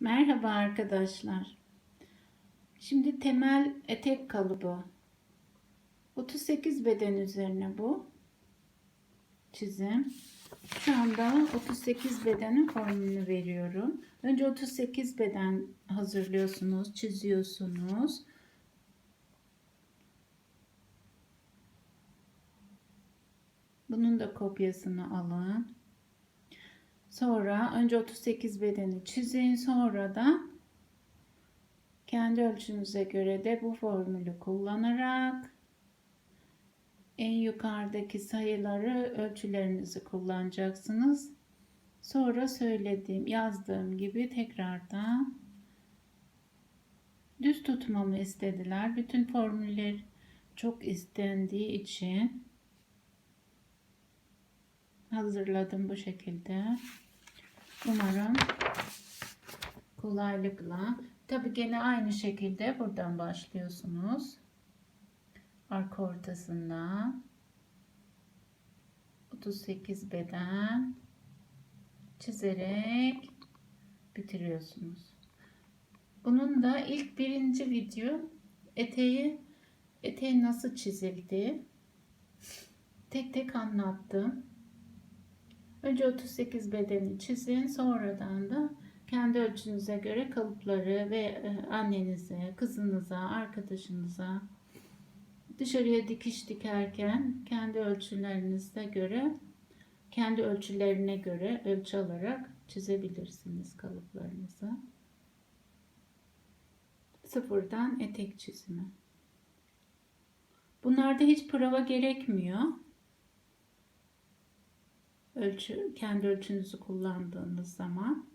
Merhaba arkadaşlar. Şimdi temel etek kalıbı. 38 beden üzerine bu çizim. Şu anda 38 bedenin formülünü veriyorum. Önce 38 beden hazırlıyorsunuz, çiziyorsunuz. Bunun da kopyasını alın. Sonra önce 38 bedeni çizin. Sonra da kendi ölçünüze göre de bu formülü kullanarak en yukarıdaki sayıları ölçülerinizi kullanacaksınız. Sonra söylediğim, yazdığım gibi tekrardan düz tutmamı istediler. Bütün formüller çok istendiği için hazırladım bu şekilde. Umarım kolaylıkla. Tabi gene aynı şekilde buradan başlıyorsunuz. Arka ortasından 38 beden çizerek bitiriyorsunuz. Bunun da ilk birinci video eteği eteği nasıl çizildi tek tek anlattım. Önce 38 bedeni çizin. Sonradan da kendi ölçünüze göre kalıpları ve e, annenize, kızınıza, arkadaşınıza dışarıya dikiş dikerken kendi ölçülerinize göre kendi ölçülerine göre ölçü alarak çizebilirsiniz kalıplarınızı. Sıfırdan etek çizimi. Bunlarda hiç prova gerekmiyor ölçü kendi ölçünüzü kullandığınız zaman